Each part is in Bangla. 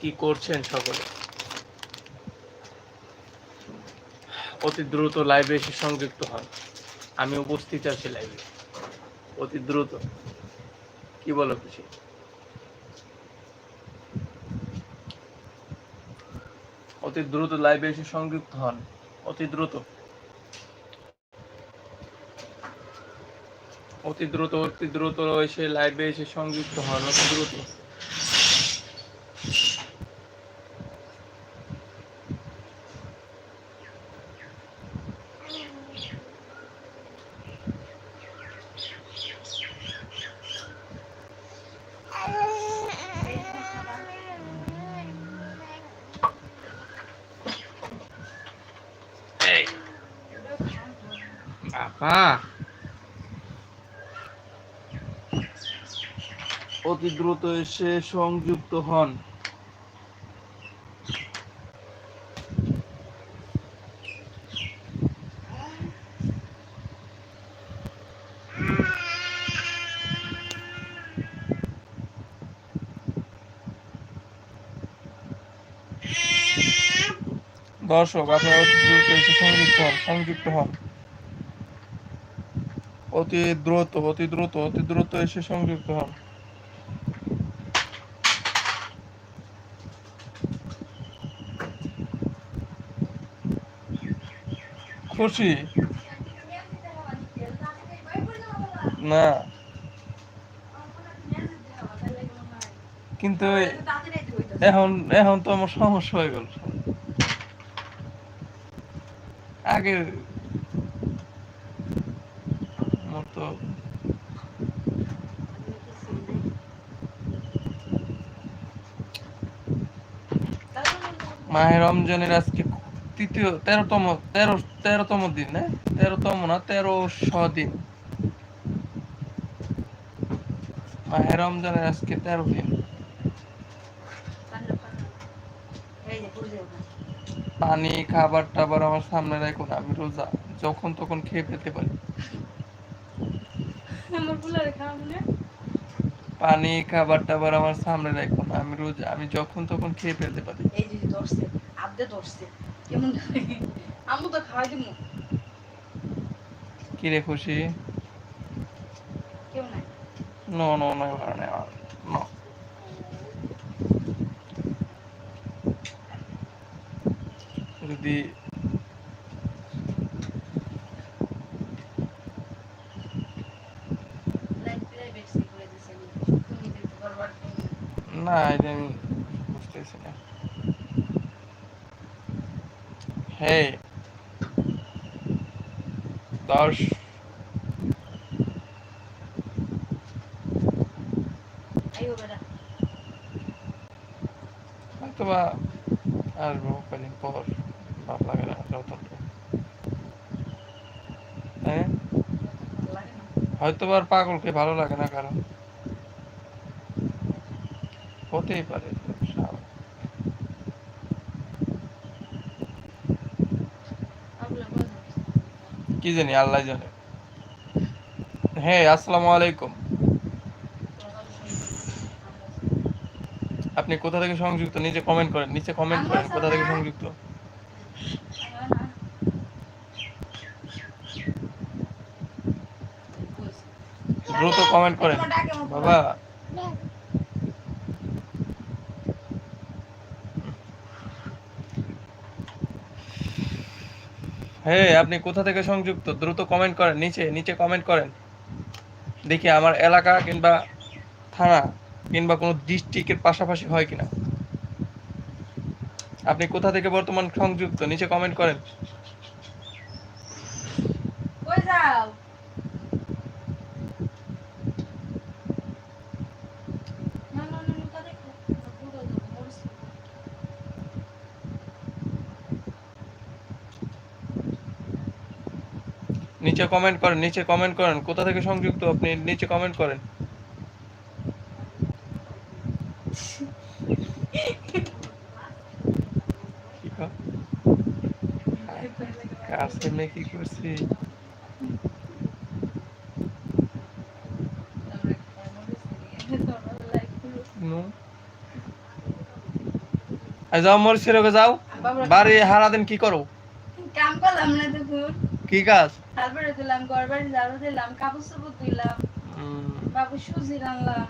কি করছেন সকলে? অতি দ্রুত লাইভে এসে সংযুক্ত হন। আমি উপস্থিত আছি লাইভে অতি দ্রুত। কি বলো খুশি? অতি দ্রুত লাইভে এসে সংযুক্ত হন। অতি দ্রুত। অতি দ্রুত অতি দ্রুত এসে লাইভে এসে সংযুক্ত হন। অতি দ্রুত। বাবা অতি দ্রুত এসে সংযুক্ত হন। দর্শক আপনারা দ্রুত এসে সংযুক্ত হন সংযুক্ত হন। অতি দ্রুত অতি দ্রুত অতি দ্রুত এসে সংযুক্ত হন। খুশি? না। কিন্তু এখন এখন তো আমার সমস্যা হয়ে গেল। আগে মতো মাহে রমজানের আজকে তৃতীয়, তেরোতম, তেরো, তেরোতম দিন না তেরোতম না, তেরোশ দিন। মাহে রমজানের আজকে তেরো দিন। পানি, খাবার টাবার আমার সামনে রাখো না, আমি রোজা, যখন তখন খেয়ে ফেলতে পারি। পানি খাবার টাবার আমার সামনে রাখো না। আমি রোজ আমি যখন তখন খেয়ে ফেলতে পারি। এই যে ধরছে আবদে ধরছে। কেমন আমু তো খাওয়াই কি রে খুশি? কেউ নাই। নো নো নো নো যদি লাইট লাইট বেশি করে দিছে তুমি দিতে পারবার না এটা আমি বুঝতেছি না হে দশ হ্যাঁ লাগে হয়তো বা আর পাগলকে ভালো লাগে না কারণ। হতেই পারে। কি জানি আল্লাহ জানে। হ্যাঁ আসসালামু আলাইকুম। আপনি কোথা থেকে সংযুক্ত? নিচে কমেন্ট করেন নিচে কমেন্ট করেন কোথা থেকে সংযুক্ত? দ্রুত কমেন্ট করেন। বাবা। হ্যাঁ আপনি কোথা থেকে সংযুক্ত? দ্রুত কমেন্ট করেন, নিচে নিচে কমেন্ট করেন। দেখি আমার এলাকা কিংবা থানা কিংবা কোনো ডিস্ট্রিক্টের পাশাপাশি হয় কিনা। আপনি কোথা থেকে বর্তমান সংযুক্ত? নিচে কমেন্ট করেন। কই যাও না না না তা দেখো পুরো মরছে নিচে কমেন্ট করেন, নিচে কমেন্ট করেন। কোথা থেকে সংযুক্ত আপনি? নিচে কমেন্ট করেন। কি করছি। যাও মরিচের ওকে যাও, বাড়ি হারাদিন কি করো? কাম করলাম না দুপুর কি কাজ? তারপরে দিলাম ঘর বাড়ি ঝাড়ু দিলাম কাপড় চোপড় দিলাম বাবু সুজি রানলাম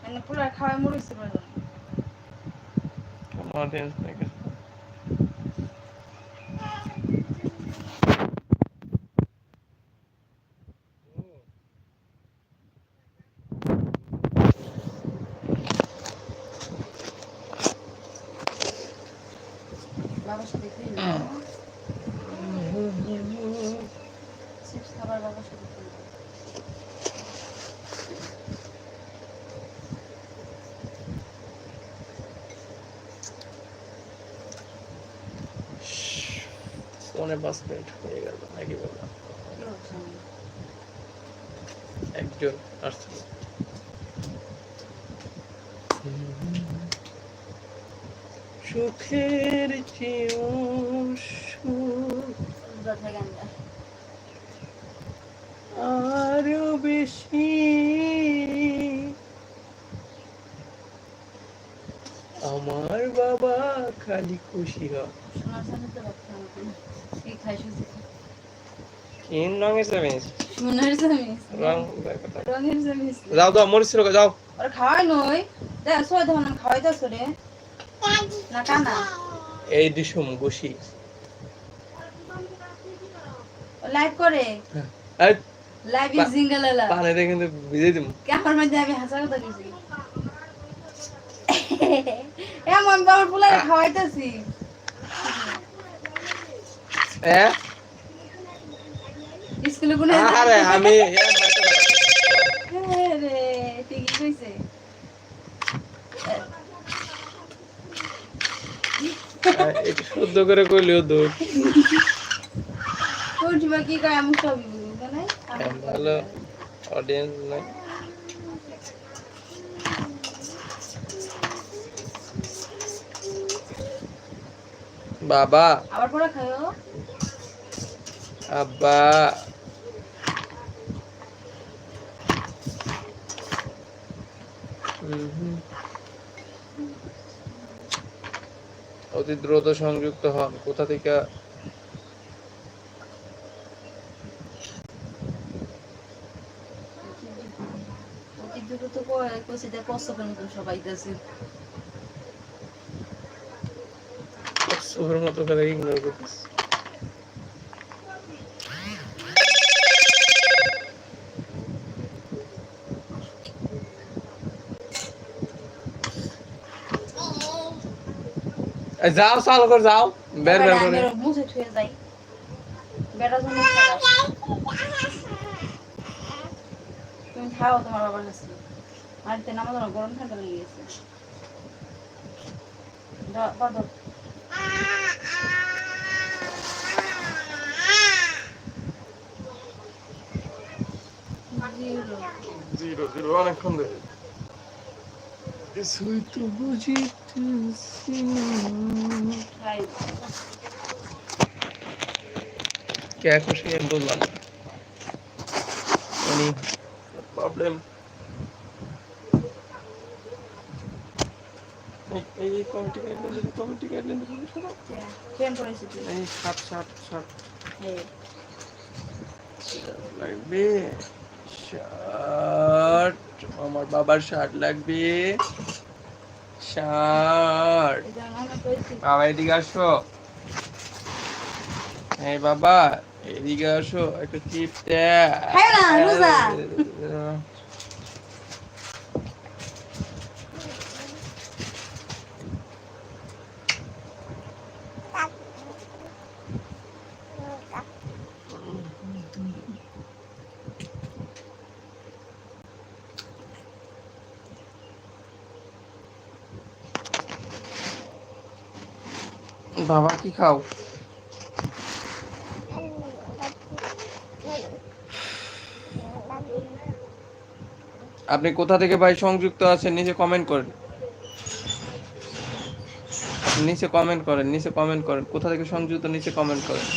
মানে পুরা খাওয়াই মরেছে কিছু। বাবার সাথে খেয়ে চিপস খাবার বাবার সাথে খেয়ে ফোনে পাঁচ মিনিট হয়ে গেল নাকি বললাম একজন আসছিল সুখের চেয়েও সুখ। আরও বেশি। আমার বাবা খালি খুশি হয়। কিন রঙের চামিচ সোনার সামিস রং রঙের সামিস যাও দাও মরিচ রোগে যাও। ওরা খাওয়াই নই। খাওয়াই না কানা এই দিশুম গুছি লাইভ করে। এই লাইভ পা- জিঙ্গেল এলা পানিতে কিন্তু ভিজে দিম ক্যামেরার মধ্যে আমি হাসা কথা কইছি। এমন বাবার ফুলারে খাওয়াইতাছি। হ্যাঁ স্কুলে কোনে আরে আমি রে ঠিকই কইছে। একটু শুদ্ধ করে কইলেও জীবা কি কয় আমি সবই ভালো অডিয়েন্স নাই। বাবা। আবার আব্বা। অতি দ্রুত সংযুক্ত হন। কোথা থেকে অতি দ্রুত তো কয় কষ্টকের মতন সবাই দিতেছে সুরের মতো করে ইগনোর করতেছে যাও চাল করে যাও বের বের করে মুছে ছুঁয়ে যাই বেটা জন্য তুমি খাও তোমার বাবার কাছে বাড়িতে নামাজ না গরম ঠান্ডা লেগে গেছে। জিরো। জিরো জিরো অনেকক্ষণ ধরে। কিছুই তো বুঝিতেছি কে খুশি আমি বললাম মানে প্রবলেম এই কমিটি গাইডলাইন কমিটি গাইডলাইন কেন করেছি এই শার্ট শার্ট শার্ট লাগবে শার্ট আমার বাবার শার্ট লাগবে শার্ট। বাবা এদিকে আসো। এই বাবা এদিকে আসো একটা চিপস বাবা, কি খাও? আপনি কোথা থেকে ভাই সংযুক্ত আছেন? নিচে কমেন্ট করেন। নিচে কমেন্ট করেন, নিচে কমেন্ট করেন। কোথা থেকে সংযুক্ত? নিচে কমেন্ট করেন।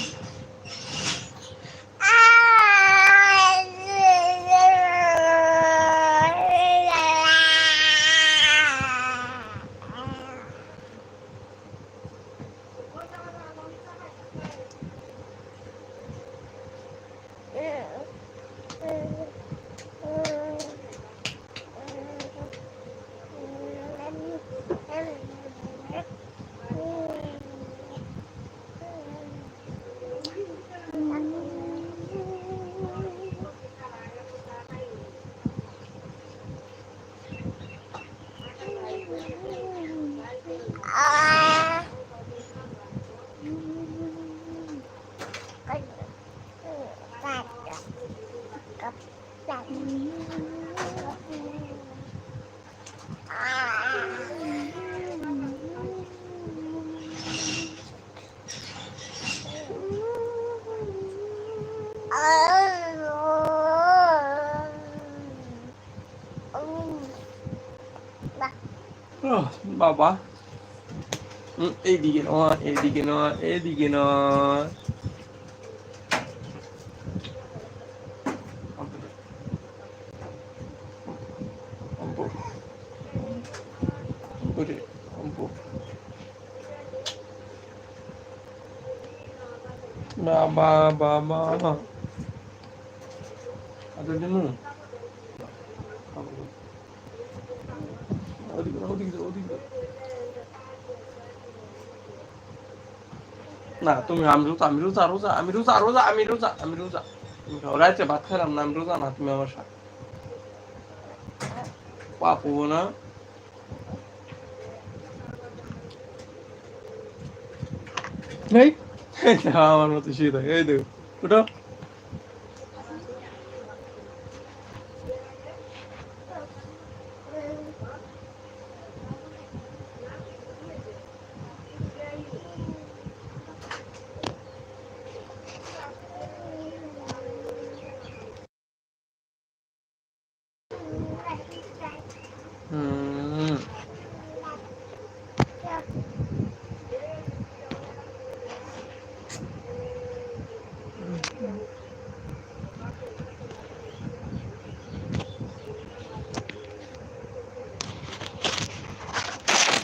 Oh, baba. Mm, eh, di gino, eh, di gino, eh, di gino. Ba ba ba ba. Ada ওদিকে না, ওদিকে ওদিকে না তুমি আমি রোজা আমি রোজা রোজা আমি রোজা রোজা আমি রোজা আমি রোজা রাইতে ভাত খাইলাম না আমি রোজা না তুমি আমার সাথে। পাপু না। আমার মতো শুয়ে থাকে। এই দেখো ওটা